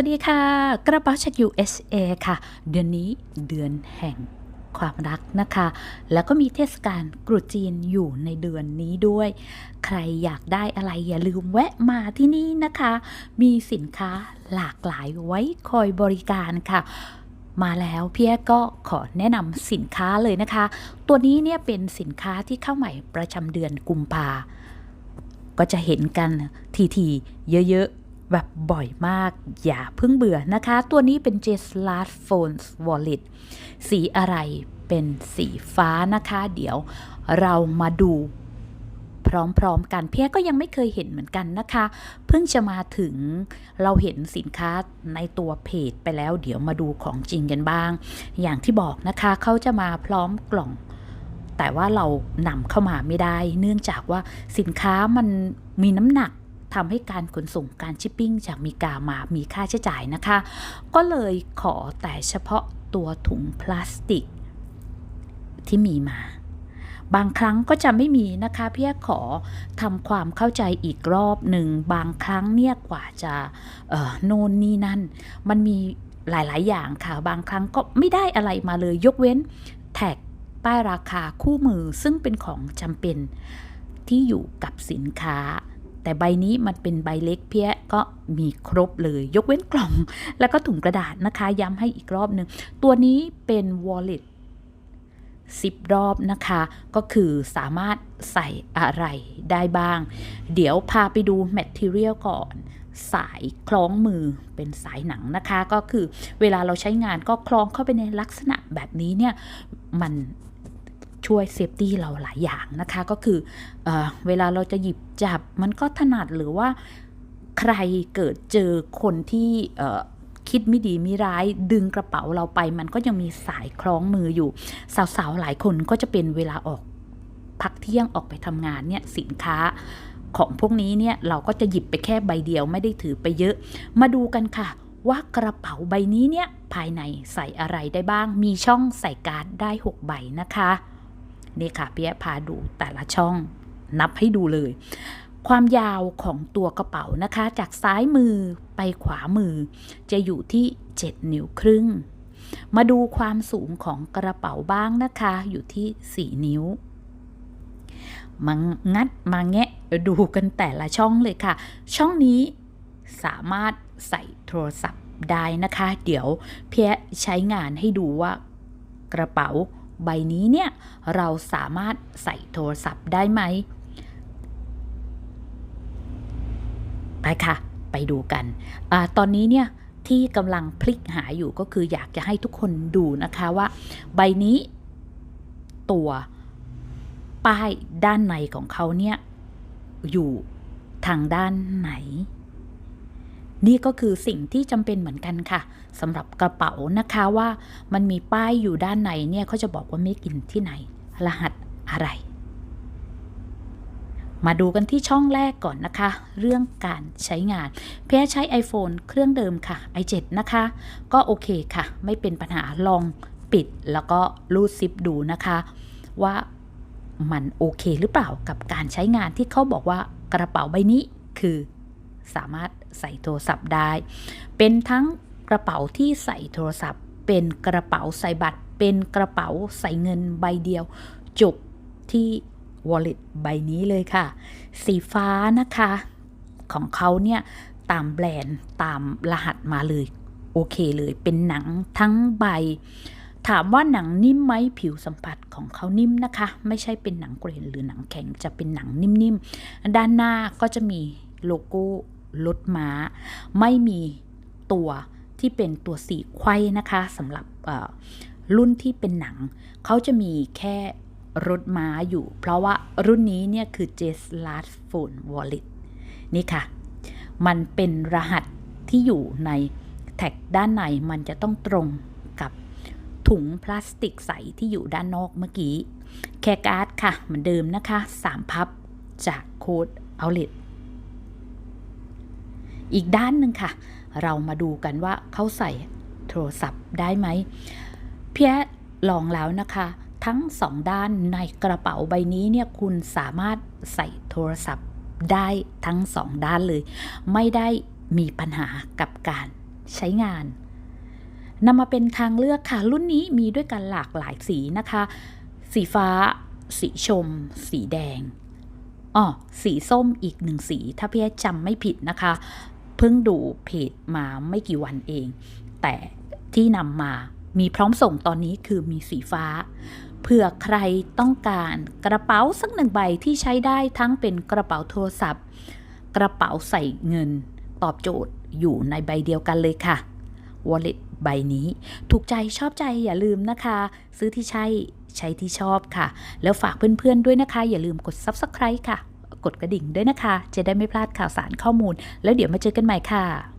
วัสดีค่ะ กระเป๋าจาก USA ค่ะ เดือนนี้เดือนแห่งความรักนะคะ แล้วก็มีเทศกาลกรุจีนอยู่ในเดือนนี้ด้วย ใครอยากได้อะไรอย่าลืมแวะมาที่นี่นะคะ มีสินค้าหลากหลายไว้คอยบริการค่ะ มาแล้วพี่แอ๊ก็ขอแนะนำสินค้าเลยนะคะ ตัวนี้เนี่ยเป็นสินค้าที่เข้าใหม่ประจำเดือนกุมภาก็จะเห็นกันทีๆเยอะๆ แบบบ่อยมาก อย่าเพิ่งเบื่อนะคะ ตัวนี้เป็น j s l a s Phone Wallet สีอะไรเป็นสีฟ้านะคะ เดี๋ยวเรามาดูพร้อมๆกันเพียก็ยังไม่เคยเห็นเหมือนกันนะคะ เพิ่งจะมาถึงเราเห็นสินค้าในตัวเพจไปแล้ว เดี๋ยวมาดูของจริงกันบ้าง อย่างที่บอกนะคะเขาจะมาพร้อมกล่อง แต่ว่าเรานำเข้ามาไม่ได้ เนื่องจากว่าสินค้ามันมีน้ำหนัก ทำให้การขนส่งการชิปปิ้งจากอเมริกามามีค่าใช้จ่ายนะคะ ก็เลยขอแต่เฉพาะตัวถุงพลาสติกที่มีมา บางครั้งก็จะไม่มีนะคะเพี่อขอทำความเข้าใจอีกรอบหนึ่ง บางครั้งเนี่ยกว่าจะโน่นนี่นั่น มันมีหลาย ๆ อย่างค่ะ บางครั้งก็ไม่ได้อะไรมาเลย ยกเว้นแท็กป้ายราคาคู่มือซึ่งเป็นของจำเป็นที่อยู่กับสินค้า แต่ใบนี้มันเป็นใบเล็กเพี้ยก็มีครบเลย ยกเว้นกล่อง แล้วก็ถุงกระดาษนะคะ ย้ำให้อีกรอบหนึ่ง ตัวนี้เป็น wallet 10 รอบนะคะ ก็คือสามารถใส่อะไรได้บ้าง เดี๋ยวพาไปดู material ก่อน สายคล้องมือเป็นสายหนังนะคะ ก็คือเวลาเราใช้งานก็คล้องเข้าไปในลักษณะแบบนี้เนี่ย มัน ช่วยเซฟตี้เราหลายอย่างนะคะ ก็คือเออเวลาเราจะหยิบจับมันก็ถนัดหรือว่าใครเกิดเจอคนที่คิดไม่ดีไม่ร้ายดึงกระเป๋าเราไป มันก็ยังมีสายคล้องมืออยู่ สาวๆหลายคนก็จะเป็นเวลาออกพักเที่ยงออกไปทำงานเนี่ยสินค้าของพวกนี้เนี่ยเราก็จะหยิบไปแค่ใบเดียวไม่ได้ถือไปเยอะ มาดูกันค่ะ ว่ากระเป๋าใบนี้เนี่ยภายในใส่อะไรได้บ้าง มีช่องใส่การ์ดได้ 6 ใบนะคะ นี่ค่ะเปียพาดูแต่ละช่องนับให้ดูเลย ความยาวของตัวกระเป๋านะคะ จากซ้ายมือไปขวามือ จะอยู่ที่ 7 นิ้วครึ่ง มาดูความสูงของกระเป๋าบ้างนะคะ อยู่ที่ 4 นิ้วมางัดมาแงะดูกันแต่ละช่องเลยค่ะ ช่องนี้สามารถใส่โทรศัพท์ได้นะคะ เดี๋ยวเพียใช้งานให้ดูว่ากระเป๋า ใบนี้เนี่ยเราสามารถใส่โทรศัพท์ได้ไหม ไปค่ะ ไปดูกันอตอนนี้เนี่ยที่กำลังพลิกหาอยู่ก็คืออยากจะให้ทุกคนดูนะคะว่า ใบนี้ ตัวป้ายด้านในของเขาเนี่ยอยู่ทางด้านไหน นี่ก็คือสิ่งที่จำเป็นเหมือนกันค่ะสำหรับกระเป๋านะคะว่ามันมีป้ายอยู่ด้านในเนี่ยเขาจะบอกว่าไม่กินที่ไหน รหัสอะไร มาดูกันที่ช่องแรกก่อนนะคะ เรื่องการใช้งาน เพียใช้ iPhone เครื่องเดิมค่ะ i7 นะคะ ก็โอเคค่ะ ไม่เป็นปัญหาลองปิดแล้วก็รูดซิปดูนะคะว่ามันโอเคหรือเปล่ากับการใช้งานที่เขาบอกว่ากระเป๋าใบนี้คือสามารถ ใส่โทรศัพท์ได้ เป็นทั้งกระเป๋าที่ใส่โทรศัพท์ เป็นกระเป๋าใส่บัตร เป็นกระเป๋าใส่เงินใบเดียว จบที่ wallet ใบนี้เลยค่ะ สีฟ้านะคะ ของเขาเนี่ยตามแบรนด์ตามรหัสมาเลย โอเคเลยเป็นหนังทั้งใบ ถามว่าหนังนิ่มไหมผิวสัมผัสของเขานิ่มนะคะ ไม่ใช่เป็นหนังเกรนหรือหนังแข็งจะเป็นหนังนิ่มๆ ด้านหน้าก็จะมีโลโก้ รถม้า ไม่มีตัวที่เป็นตัวสีไข้นะคะสำหรับรุ่นที่เป็นหนัง เขาจะมีแค่รถม้าอยู่ เพราะว่ารุ่นนี้เนี่ยคือ j s l a s Phone Wallet นี่ค่ะ มันเป็นรหัสที่อยู่ในแท็กด้านในมันจะต้องตรงกับถุงพลาสติกใสที่อยู่ด้านนอกเมื่อกี้ แค่การ์ดค่ะ เหมือนเดิมนะคะ 3 พับจากโค้ด Outlet อีกด้านหนึ่งค่ะ เรามาดูกันว่าเขาใส่โทรศัพท์ได้ไหมเพียลองแล้วนะคะ ทั้งสองด้านในกระเป๋าใบนี้เนี่ยคุณสามารถใส่โทรศัพท์ได้ทั้งสองด้านเลย ไม่ได้มีปัญหากับการใช้งานนำมาเป็นทางเลือกค่ะ รุ่นนี้มีด้วยกันหลากหลายสีนะคะ สีฟ้า สีชม สีแดงอ๋อสีส้มอีกหนึ่งสี ถ้าพี่แอ๊จำไม่ผิดนะคะ เพิ่งดูเพจมาไม่กี่วันเอง แต่ที่นำมามีพร้อมส่งตอนนี้คือมีสีฟ้า เผื่อใครต้องการกระเป๋าสักหนึ่งใบที่ใช้ได้ทั้งเป็นกระเป๋าโทรศัพท์ กระเป๋าใส่เงิน ตอบโจทย์อยู่ในใบเดียวกันเลยค่ะ Wallet ใบนี้ ถูกใจชอบใจอย่าลืมนะคะ ซื้อที่ใช่ใช้ที่ชอบค่ะ แล้วฝากเพื่อนๆด้วยนะคะ อย่าลืมกด Subscribe ค่ะ กดกระดิ่งด้วยนะคะ จะได้ไม่พลาดข่าวสารข้อมูล แล้วเดี๋ยวมาเจอกันใหม่ค่ะ